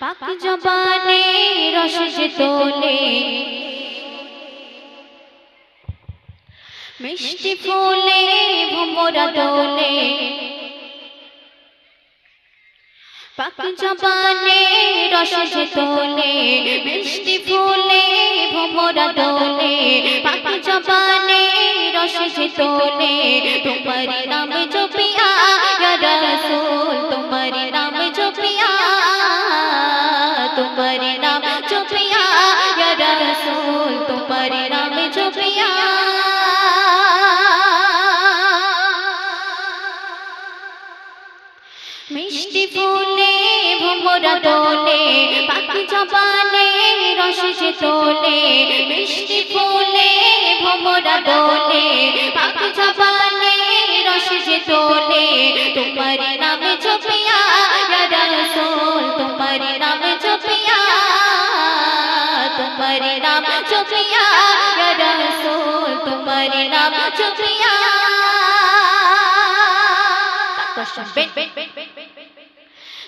পাক জবানে রস যে তোলে। মিষ্টি ফুলে ভোমরা দোলে পাক জবানে রস যে তোলে। মিষ্টি ফুলে ভোমরা দোলে পাক জবানে যে তোলে, তোমার নাম জপিয়া, ইয়া রাসূল, তোমার নাম জপিয়া, তোমার নাম জপিয়া, ইয়া রাসূল, তোমার নাম জপিয়া। মিষ্টি ফুলে, ভোমরা দোলে পাখি জবানে রস তোলে, মিষ্টি ফুলে ভোমরা দোলে রস তোলে। তোমার নামে জপিয়া তোমার নামে জপিয়া। তোমার নাম তোমার নাম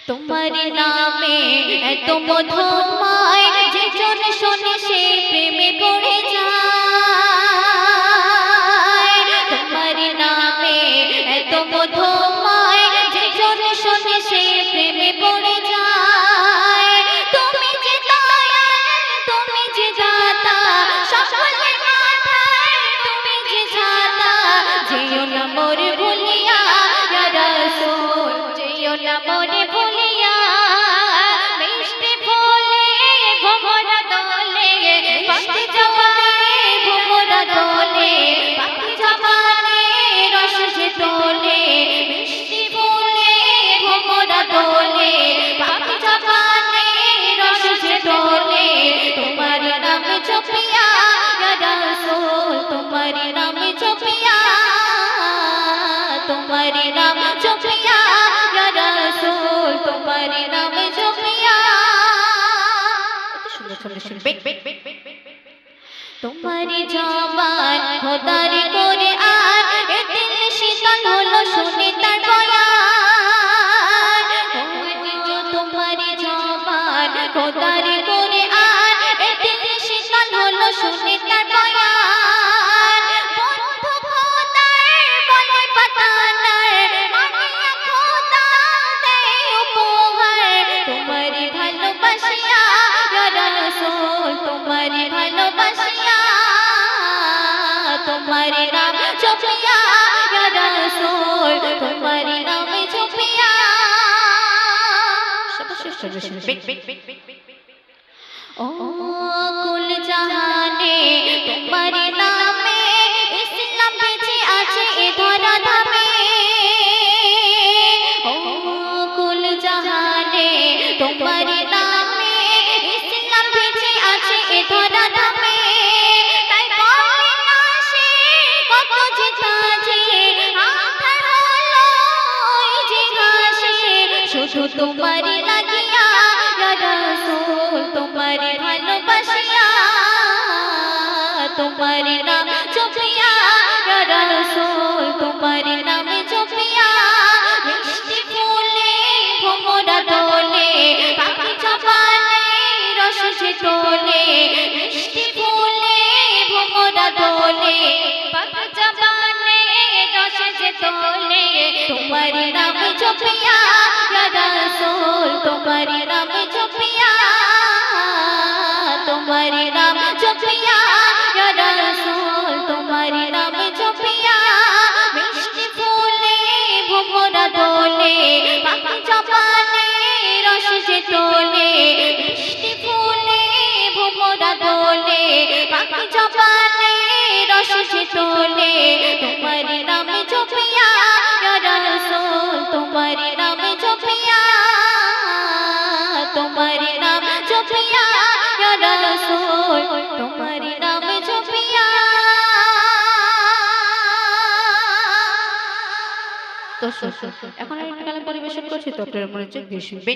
তোমার নামে মধুময় যে জন শোনে সে মধুময় শোনে সে প্রেমে পড়ে। তোমার জবান খোদার করে আর দিল শীতল হলো শুনে তার বয়ান তোমার জবান খোদার করে শুনে তার বয়ান বন্ধু খোদার বলে পাতানার মানিয়া খোদা দেয় উপহার তোমার ভালোবাসিয়া ইয়া রাসূল তোমার ভালোবাসিয়া তোমার নাম জপিয়া ইয়া রাসূল তোমার নাম জপিয়া ও তোমার তোমার শুধু তোমারই লাগিয়া তোমার নাম জপিয়া ইয়া তোমার নাম জপিয়া। মিষ্টি ফুলে, ভোমরা দোলে পাখি জবানে রস তোলে। মিষ্টি ফুলে, ভোমরা দোলে পাখি জবানে রস তোলে। তোমার নাম জপিয়া ইয়া তোমার নাম জপিয়া। তোমার নাম জপিয়া ইয়া তোমার নাম জপিয়া মিষ্টি ফুলে, ভোমরা দোলে, পাখি জবানে রস যে তোলে। মিষ্টি ফুলে, ভোমরা দোলে, পাখি জবানে রস যে তোলে। তোমার নাম জপিয়া ইয়া তোমার নাম জপিয়া তোমার নাম জপিয়া রাসূল। তোমার নাম জপিয়া। তো এখন একটা গান পরিবেশন করছি তো আপনারা মনে হচ্ছে শুনবেন।